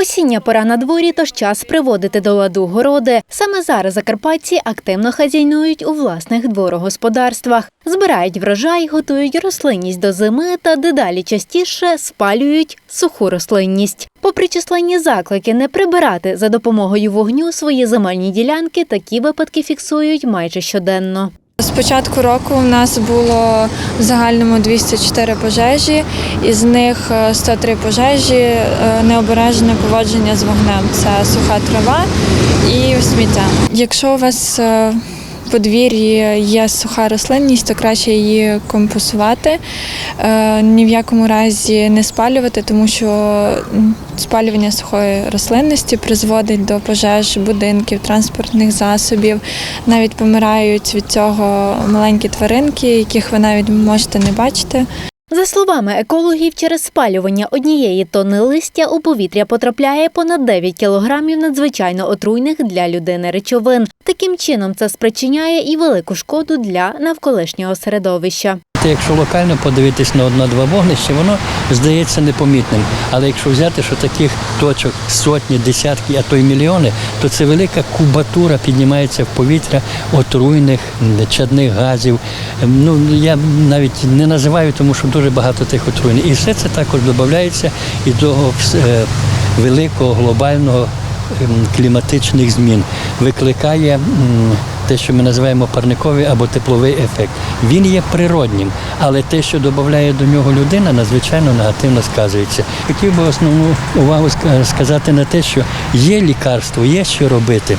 Осіння пора на дворі, тож час приводити до ладу городи. Саме зараз закарпатці активно хазяйнують у власних дворогосподарствах. Збирають врожай, готують рослинність до зими та дедалі частіше спалюють суху рослинність. Попри численні заклики не прибирати за допомогою вогню свої земельні ділянки, такі випадки фіксують майже щоденно. З початку року у нас було в загальному 204 пожежі, із них е, 103 пожежі е, необережне поводження з вогнем. Це суха трава і сміття. Якщо у вас е, подвір'ї є суха рослинність, то краще її компостувати. Е, Ні в якому разі не спалювати, тому що спалювання сухої рослинності призводить до пожеж будинків, транспортних засобів. Навіть помирають від цього маленькі тваринки, яких ви навіть можете не бачити. За словами екологів, через спалювання однієї тонни листя у повітря потрапляє понад 9 кілограмів надзвичайно отруйних для людини речовин. Таким чином, це спричиняє і велику шкоду для навколишнього середовища. Та Якщо локально подивитись на одна-два вогнища, воно здається непомітним. Але якщо взяти, що таких точок сотні, десятки, а то й мільйони, то це велика кубатура піднімається в повітря отруйних чадних газів. Ем, Ну я навіть не називаю, тому що дуже багато тих отруйних. І все це також додається і до е, великого глобального ем, кліматичних змін. Викликає те, що ми називаємо парниковий або тепловий ефект. Він є природнім, але те, що додає до нього людина, надзвичайно негативно сказується. Хотів би основну увагу сказати на те, що є лікарство, є що робити.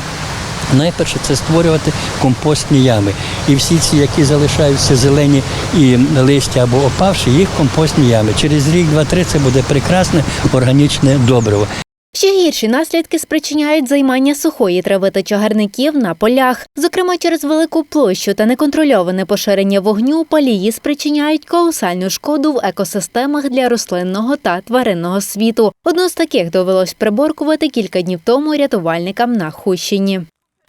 Найперше це створювати компостні ями. І всі ці, які залишаються зелені і листя або опавші, їх компостні ями. Через рік, два-три це буде прекрасне органічне добриво. Ще гірші наслідки спричиняють займання сухої трави та чагарників на полях. Зокрема, через велику площу та неконтрольоване поширення вогню палії спричиняють колосальну шкоду в екосистемах для рослинного та тваринного світу. Одну з таких довелось приборкувати кілька днів тому рятувальникам на Хущині.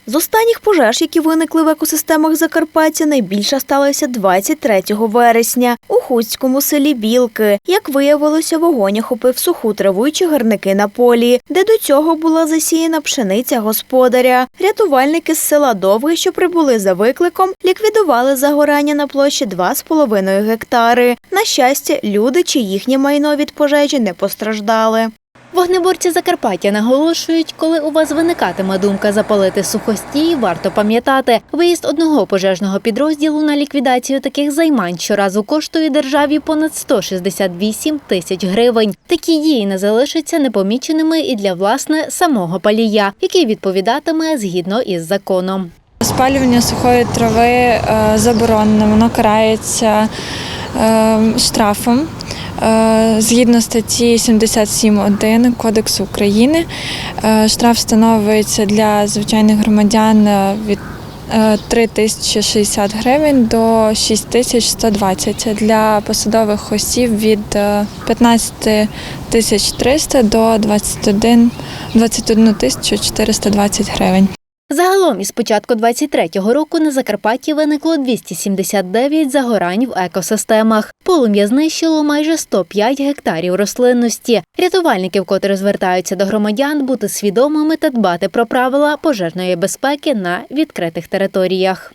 З останніх пожеж, які виникли в екосистемах Закарпаття, найбільша сталася 23 вересня у хуцькому селі Білки. Як виявилося, вогонь охопив суху траву й чагарники на полі, де до цього була засіяна пшениця господаря. Рятувальники з села Довгий, що прибули за викликом, ліквідували загорання на площі 2,5 гектари. На щастя, люди чи їхнє майно від пожежі не постраждали. Вогнеборці Закарпаття наголошують, коли у вас виникатиме думка запалити сухостій, варто пам'ятати, виїзд одного пожежного підрозділу на ліквідацію таких займань щоразу коштує державі понад 168 тисяч гривень. Такі дії не залишаться непоміченими і для власне самого палія, який відповідатиме згідно із законом. Спалювання сухої трави е, заборонено, воно карається е, штрафом. Е, Згідно статті 77.1 Кодексу України, е, штраф встановлюється для звичайних громадян е, від е, 3 тисячі 60 гривень до 6 тисяч 120. Для посадових осіб від е, 15 тисяч 300 до 21, 21 тисячу 420 гривень. Загалом із початку 23-го року на Закарпатті виникло 279 загорань в екосистемах. Полум'я знищило майже 105 гектарів рослинності. Рятувальники вкотре звертаються до громадян бути свідомими та дбати про правила пожежної безпеки на відкритих територіях.